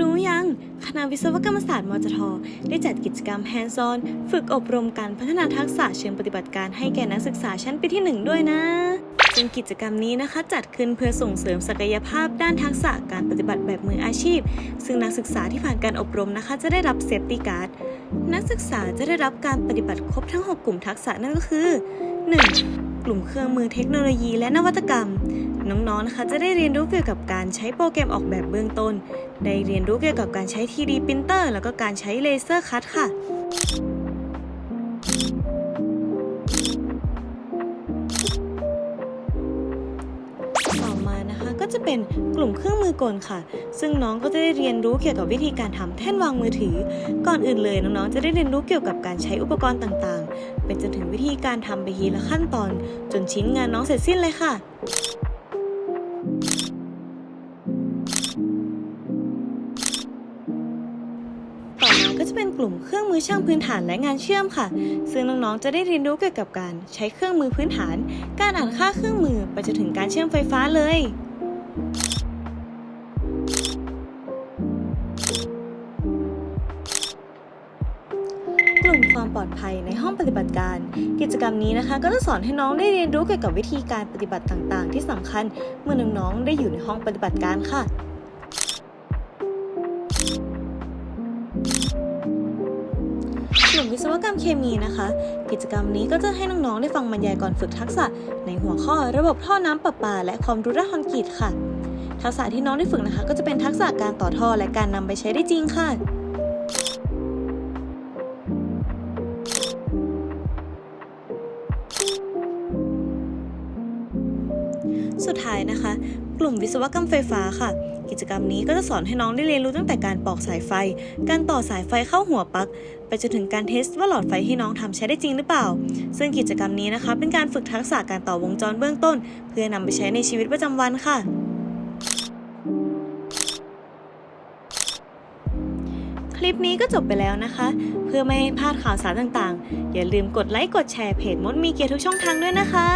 รู้ยัง คณะวิศวกรรมศาสตร์มจท ได้จัดกิจกรรม Hands on ฝึกอบรมการพัฒนาทักษะเชิงปฏิบัติการให้แก่นักศึกษาชั้นปีที่ 1 ด้วยนะซึ่งกิจกรรมนี้นะคะ จัดขึ้นเพื่อส่งเสริมศักยภาพด้านทักษะการปฏิบัติแบบมืออาชีพ ซึ่งนักศึกษาที่ผ่านการอบรมนะคะ จะได้รับเซฟตี้การ์ดนักศึกษาจะได้รับการปฏิบัติครบทั้ง 6 กลุ่มทักษะนั่นก็คือ 1. กลุ่มเครื่องมือเทคโนโลยีและนวัตกรรม น้องๆนะคะ จะได้เรียนรู้เกี่ยวกับการใช้โปรแกรมออกแบบเบื้องต้น ได้เรียนรู้เกี่ยวกับการใช้ 3D printer แล้วก็การใช้เลเซอร์คัตค่ะต่อมานะคะก็จะเป็นกลุ่มเครื่องมือกลค่ะ ซึ่งน้องก็จะได้เรียนรู้เกี่ยวกับวิธีการทำแท่นวางมือถือ ก่อนอื่นเลยน้องๆจะได้เรียนรู้เกี่ยวกับการใช้อุปกรณ์ต่างๆ เป็นจนถึงวิธีการทำไปทีละขั้นตอน จนชิ้นงานน้องเสร็จสิ้นเลยค่ะ จะเป็นกลุ่มเครื่องมือช่างพื้นฐานและงานเชื่อมค่ะ ซึ่งน้องๆจะได้เรียนรู้เกี่ยวกับการใช้เครื่องมือพื้นฐาน การอ่านค่าเครื่องมือไปจนถึงการเชื่อมไฟฟ้าเลยกลุ่มความปลอดภัยในห้องปฏิบัติการ กิจกรรมนี้นะคะก็จะสอนให้น้องได้เรียนรู้เกี่ยวกับวิธีการปฏิบัติต่างๆ ที่สำคัญเมื่อน้องๆได้อยู่ในห้องปฏิบัติการค่ะ กลุ่มวิศวกรรมเคมีนะคะ กิจกรรมนี้ก็จะให้น้องๆได้ฟังบรรยายก่อนฝึกทักษะ ในหัวข้อระบบท่อน้ำประปา และความรู้ด้านคอนกรีตค่ะ ทักษะที่น้องได้ฝึกนะคะ ก็จะเป็นทักษะการต่อท่อและการนำไปใช้ได้จริงค่ะสุดท้ายนะคะ กลุ่มวิศวกรรมไฟฟ้าค่ะ กิจกรรมนี้ก็จะสอนให้น้องได้เรียนรู้ตั้งแต่การปอกสายไฟ การต่อสายไฟเข้าหัวปลั๊ก ไปจนถึงการเทสว่าหลอดไฟที่น้องทำใช้ได้จริงหรือเปล่า ซึ่งกิจกรรมนี้นะคะ เป็นการฝึกทักษะการต่อวงจรเบื้องต้น เพื่อนำไปใช้ในชีวิตประจำวันค่ะคลิปนี้ก็จบไปแล้วนะคะ เพื่อไม่ให้พลาดข่าวสารต่างๆ อย่าลืมกดไลค์กดแชร์เพจมดมีเกียร์ทุกช่องทางด้วยนะคะ